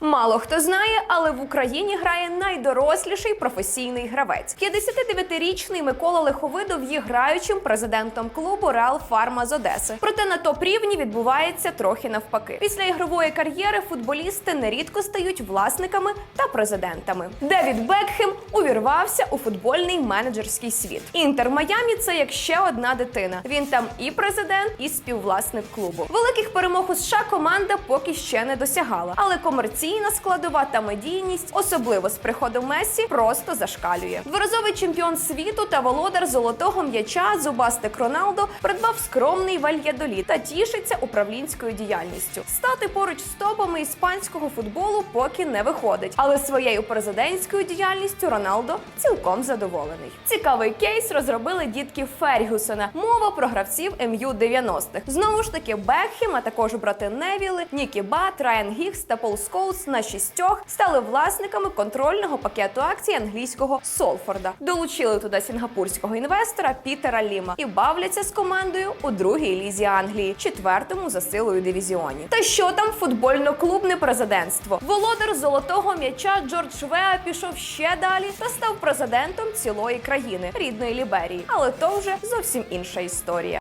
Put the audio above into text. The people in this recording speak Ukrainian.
Мало хто знає, але в Україні грає найдоросліший професійний гравець. 59-річний Микола Лиховидов є граючим президентом клубу Реал Фарма з Одеси. Проте на топ рівні відбувається трохи навпаки. Після ігрової кар'єри футболісти нерідко стають власниками та президентами. Девід Бекхем увірвався у футбольний менеджерський світ. Інтер Майамі це як ще одна дитина. Він там і президент, і співвласник клубу. Великих перемог у США команда поки ще не досягала, але комерційна складова та медійність, особливо з приходом Месі, просто зашкалює. Дворазовий чемпіон світу та володар золотого м'яча Зубастик Роналдо придбав скромний вальядоліт та тішиться управлінською діяльністю. Стати поруч з топами іспанського футболу поки не виходить, але своєю президентською діяльністю Роналдо цілком задоволений. Цікавий кейс розробили дітки Фергюсона. Мова про гравців МЮ 90-х. Знову ж таки, Бекхем, а також брати Невіли, Нікі Бат, Райан Гіггс та Пол Скоулс на шістьох стали власниками контрольного пакету акцій англійського Солфорда. Долучили туди сінгапурського інвестора Пітера Ліма і бавляться з командою у другій лізі Англії, четвертому за силою дивізіоні. Та що там футбольно-клубне президентство? Володар золотого м'яча Джордж Веа пішов ще далі та став президентом цілої країни рідної Ліберії. Але то вже зовсім інша історія.